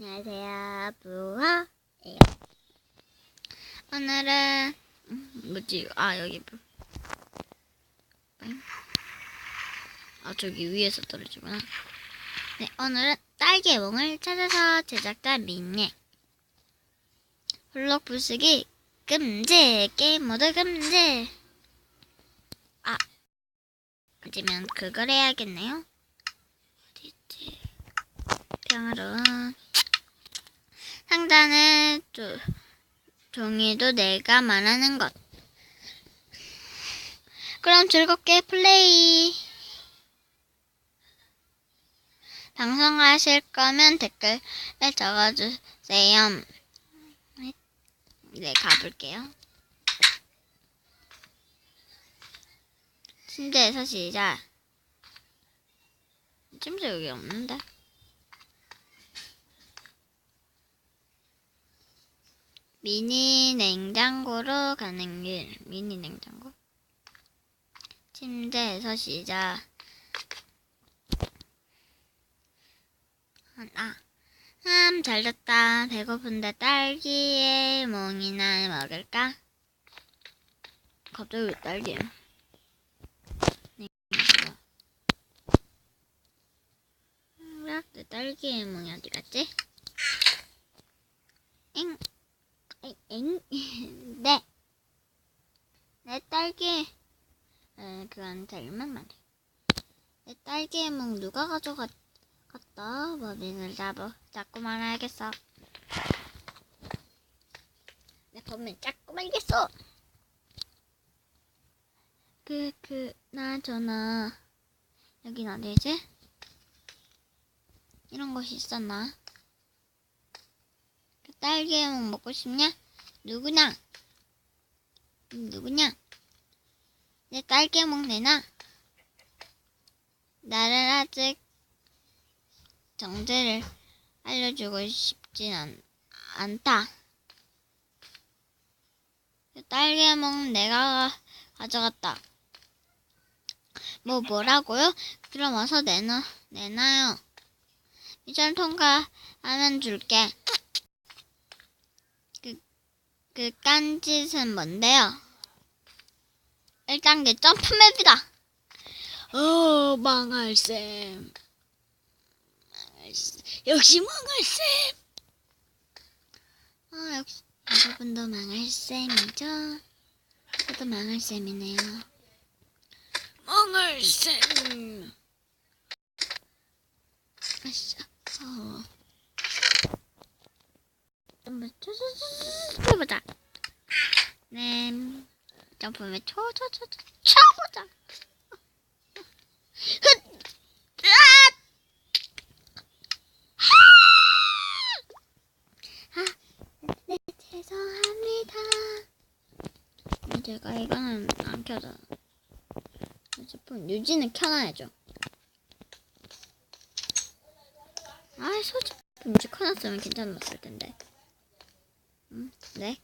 안녕하세요, 부화예요. 오늘은 음, 뭐지? 아 여기. 아 저기 위에서 떨어지구나. 네, 오늘은 딸기의 몽을 찾아서 제작자 민예 블록 부수기 금지 게임 모드 금지. 아 하지만 그걸 해야겠네요. 평화로운 상자는 조, 종이도 내가 말하는 것. 그럼 즐겁게 플레이. 방송하실 거면 댓글에 적어주세요. 네, 가볼게요. 침대에서 시작. 침대 여기 없는데? 미니 냉장고로 가는 길. 미니 냉장고. 침대에서 시작. 아, 음, 잘 됐다. 배고픈데 딸기의 몽이나 먹을까? 갑자기 왜 딸기야? 음, 내 딸기의 몽이 어디 갔지? 엥. 엥, 엥? 네. 내 딸기. 에, 그건 잘만 말해. 내 딸기의 몽 누가 가져갔, 갔다? 범인을 잡아, 잡고 말아야겠어. 내 범인 잡고 말겠어. 그, 그, 나, 전화. 여긴 어디지? 이런 곳이 있었나? 몽 먹고 싶냐? 누구냐? 음, 누구냐? 내 딸기의 몽 내놔. 나를 아직 정체를 알려주고 싶진 않, 않다. 그 딸기의 몽 내가 가- 가져갔다. 뭐 뭐라고요? 그럼 어서 내놔 내놔요. 미션 통과하면 줄게. 그, 그 깐짓은 뭔데요? 1단계 점프맵이다. 어. 망할셈. 역시 망할셈. 아, 역시 여러분도 망할셈이죠? 저도 망할셈이네요. 망할셈. 아싸. 어. 초초초초 해보자. 네. 점프면 초초초초 쳐보자. 흑! 으아! 아! 네, 죄송합니다. 음, 제가 이거는 안 켜져. 제품 유지는 켜놔야죠. 아, 솔직히 유지 켜놨으면 괜찮았을 텐데. 음, 네.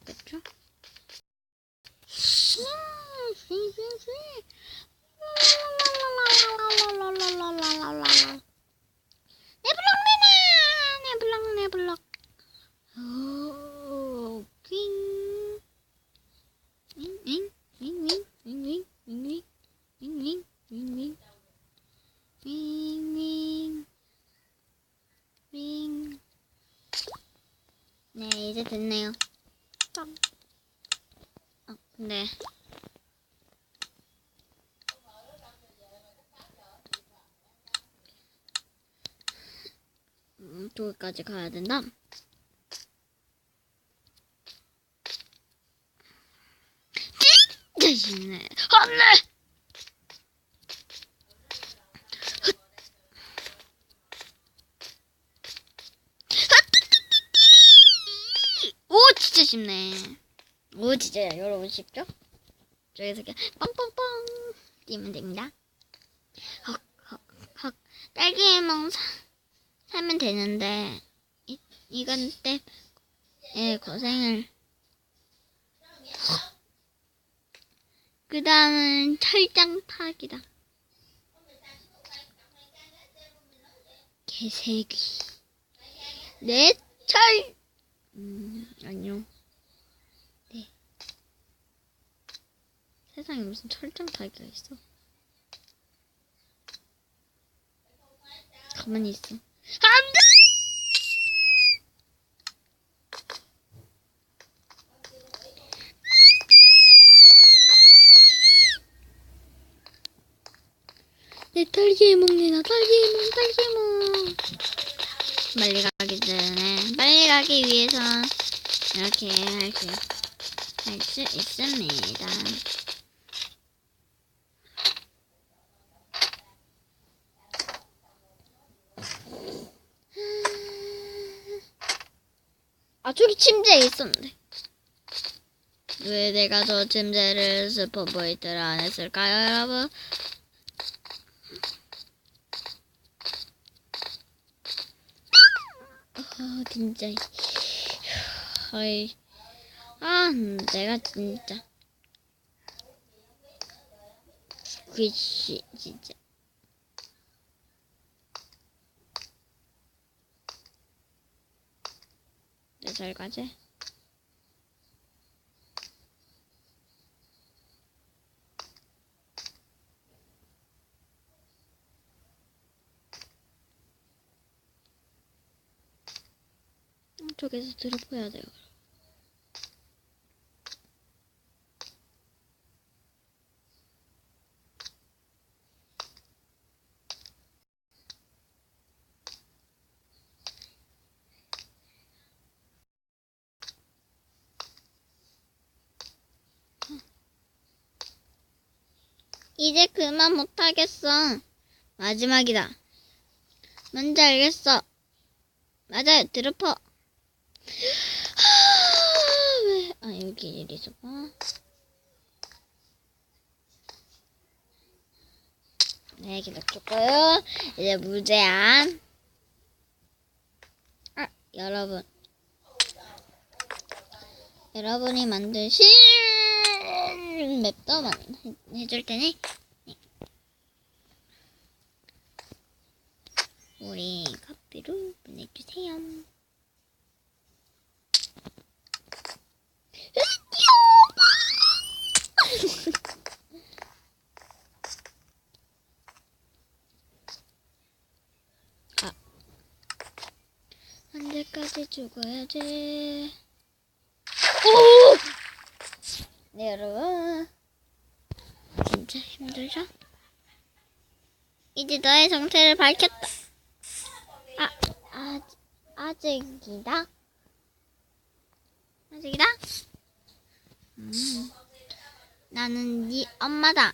윙. 네, 이제 됐네요. 어, 근데. 음, 저기까지 가야 된다. 진짜 네 안 돼. 오 진짜 쉽네. 오 진짜 여러분 쉽죠? 저기서 그냥 뻥뻥뻥 뛰면 됩니다. 헉, 헉, 헉. 딸기 멍 사, 사면 되는데 이, 이건 때에 고생을 그 다음은 철장 타기다. 개새끼. 넷, 철! 음, 안녕. 네. 세상에 무슨 철장 타기가 있어. 가만히 있어. 안 돼! 내 딸기 먹네, 나 딸기 먹, 딸기 먹. 빨리 가 기 전에, 빨리 가기 위해선 이렇게 할 수, 할 수 있습니다. 아, 저기 침대에 있었는데. 왜 내가 저 침대를 스포보이트를 안 했을까요, 여러분? 아, 진짜. 아이. 아, 내가 진짜. 귀씨, 진짜. 네, 잘 가지? 저기서 들어보야 돼요. 이제 그만 못하겠어. 마지막이다. 뭔지 알겠어. 맞아요, 드루퍼. 하, 왜? 아, 여기 일이 있었구나. 네, 기다렸고요. 이제 무제한. 아, 여러분. 여러분이 만드신 맵도 만 해- 해줄 테니. 네. 우리 커피로 보내주세요. 아. 죽어야지. 오! 네, 여러분. 진짜 힘들죠? 이제 너의 정체를 밝혔다. 아, 아, 아직이다. 아직이다? 음, 나는 네 엄마다.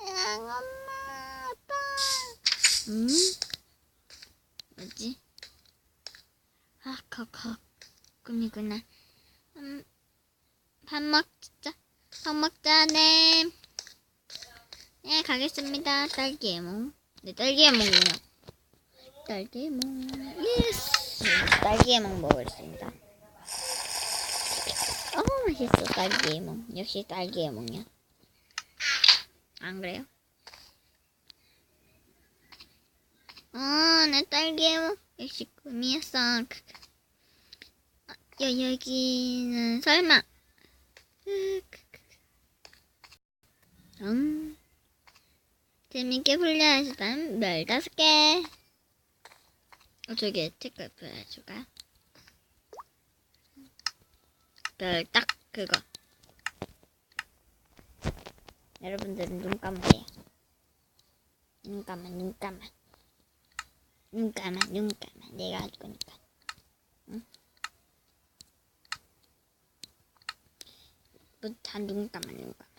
응, 엄마, 아빠. 음, 뭐지? 아, 커커. 꿈이구나. 음, 밥 먹자. 밥 먹자 네. 네, 가겠습니다. 딸기에몽. 네, 딸기에몽이요. 딸기에몽. 예스. 네, 딸기에몽 먹겠습니다. 어, 맛있어. 딸기에몽. 역시 딸기에몽이야. 안 그래요? 어, 내 딸기에몽. 역시 꿈이었어. 아, 여, 여기는 설마. 응. 재밌게 풀려야지단 별 다섯 개. 어, 저기 댓글 보여줄까요? 별딱 그거. 여러분들은 눈 감으세요. 눈 감아, 눈 감아. 눈 감아, 눈 감아. 내가 할 거니까. 응? 부터 눈 감아, 눈 감아.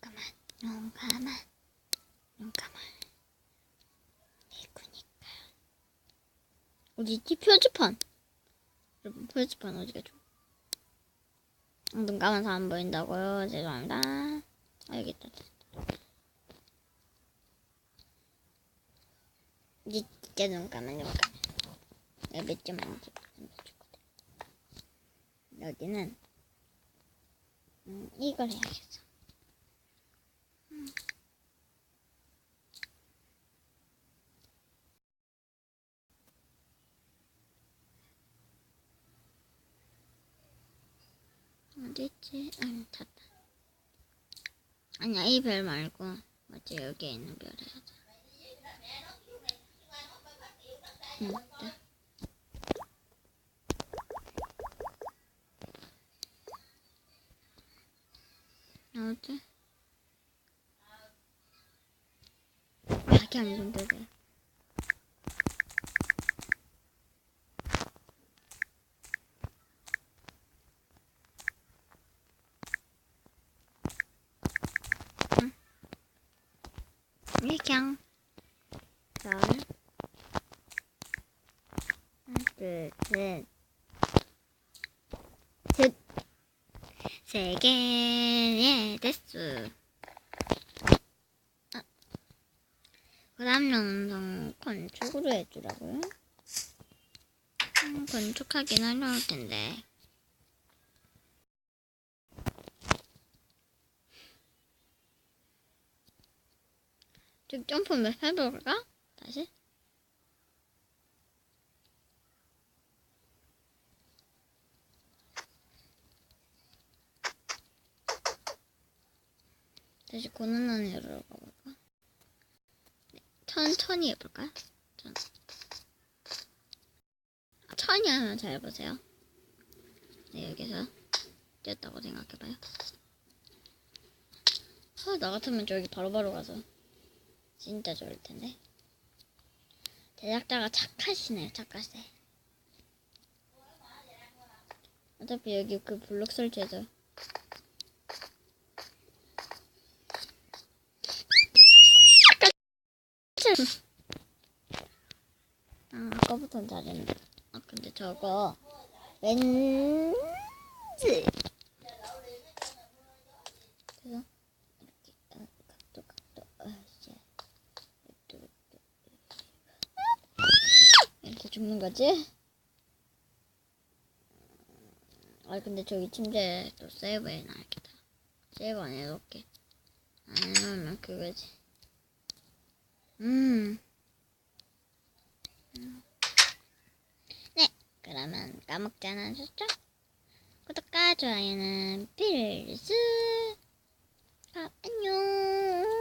감아, 눈 감아, 눈 감아. 이거니까. 어디 있지? 표지판. 여러분, 표지판 어디 가죠? 눈 감아서 안 보인다고요? 죄송합니다. 있다. 이제 진짜 눈 감아, 눈 감아. 내가 몇점 만지, 만지거든. 여기는, 음, 이걸 해야겠어. 어딨지? 아니, 닫다. 아니야, 이 별 말고, 맞지, 여기에 있는 별 해야 돼. 응, 있다. 어디? 이렇게 안 건드려. 일경 별 하나 둘 셋 셋 세 개의 됐어 아. 그 다음 영상 건축으로 해주라고요? 음, 건축하긴 어려울 텐데 좀 점프 몇 해볼까? 다시? 다시 고난난이로 가볼까? 네, 천천히 해볼까요? 천. 아, 천이 하면 잘 보세요. 네, 여기서 뛰었다고 생각해봐요. 아, 나 같으면 저기 바로 바로 가서 진짜 좋을 텐데. 제작자가 착하시네요, 착하세. 어차피 여기 그 블록 설치해서. 아, 아까부터는 잘했는데. 아, 근데 저거, 왠지. 그래서, 이렇게, 어, 각도, 각도, 어, 이제. 이렇게 죽는 거지? 아 근데 저기 침대 또 세이브 해놔야겠다. 세이브 안 해놓을게. 안 해놓으면 그거지. 음. 음. 네, 그러면 까먹지 않으셨죠? 구독과 좋아요는 필수. 아, 안녕.